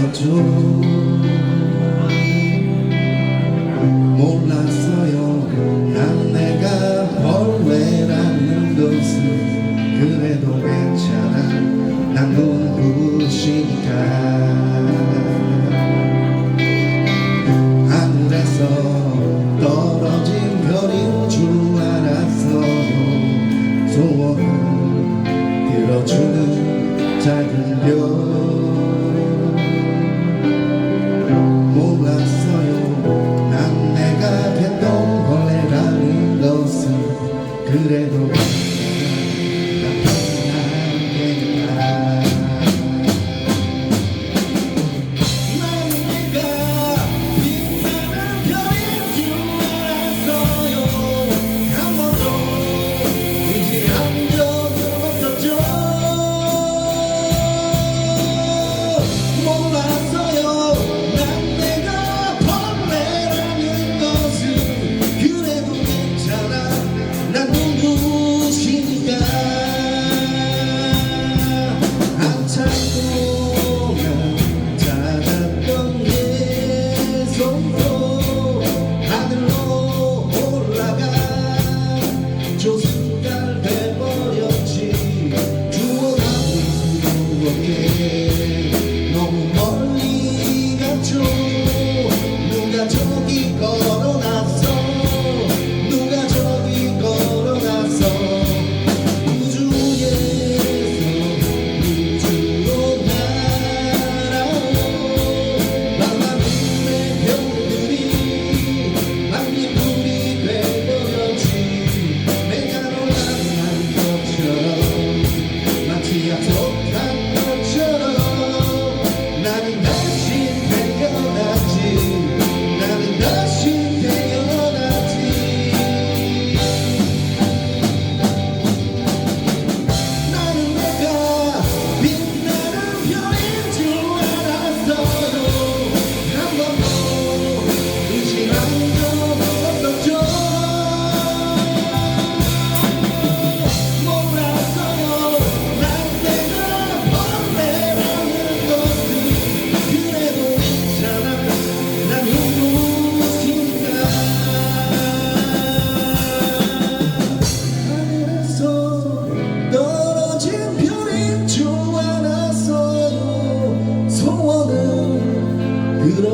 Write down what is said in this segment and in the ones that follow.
있었죠 몰랐어요. 난 내가 벌레라는 것을 그래도 괜찮아. 난 눈부시니까. grande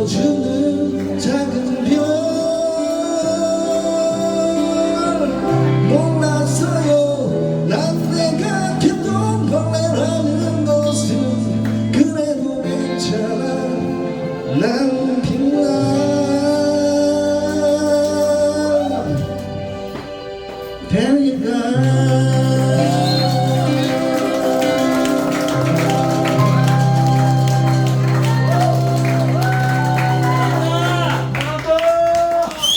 주는 작은 별. 몰랐어요. 난 내가 겪던 걸내라는 것은 그래도 괜찮아.